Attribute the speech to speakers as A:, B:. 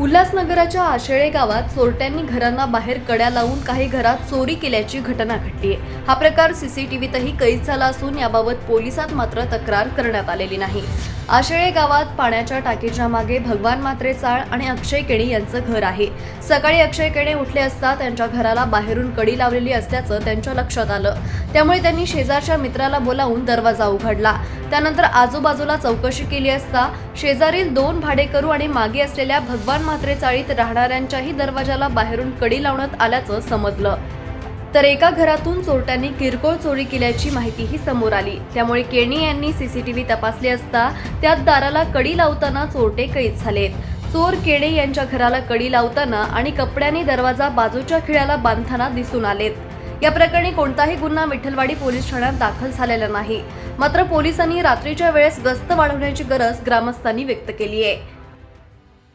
A: उल्हासनगराच्या आशेळे गावात चोरट्यांनी घरांना बाहेर कड्या लावून काही घरात चोरी केल्याची घटना घडली आहे हा प्रकार सीसीटीव्हीतही कैद झाला असून याबाबत पोलिसात मात्र तक्रार करण्यात आलेली नाही. आशेळे गावात पाण्याच्या टाकीच्या मागे भगवान मात्रे चाळ आणि अक्षय केणे यांचं घर आहे. सकाळी अक्षय केणे उठले असता त्यांच्या घराला बाहेरून कडी लावलेली असल्याचं त्यांच्या लक्षात आलं. त्यामुळे त्यांनी शेजारच्या मित्राला बोलावून दरवाजा उघडला. त्यानंतर आजूबाजूला चौकशी केली असता शेजारील दोन भाडेकरू आणि मागे असलेल्या भगवान म्हात्रे चाळीत राहणाऱ्यांच्याही दरवाजाला बाहेरून कडी लावण्यात आल्याचं समजलं. तर एका घरातून चोरट्यांनी किरकोळ चोरी केल्याची माहितीही समोर आली. त्यामुळे केणी यांनी सीसीटीव्ही तपासले असता त्यात दाराला कडी लावताना चोरटे कैद झालेत. चोर केणे यांच्या घराला कडी लावताना आणि कपड्याने दरवाजा बाजूच्या खिळ्याला बांधताना दिसून आलेत. या प्रकरणी कोणताही गुन्हा विठ्ठलवाडी पोलीस ठाण्यात दाखल झालेला नाही. मात्र पोलिसांनी रात्रीच्या वेळेस गस्त वाढवण्याची गरज ग्रामस्थांनी व्यक्त केली आहे.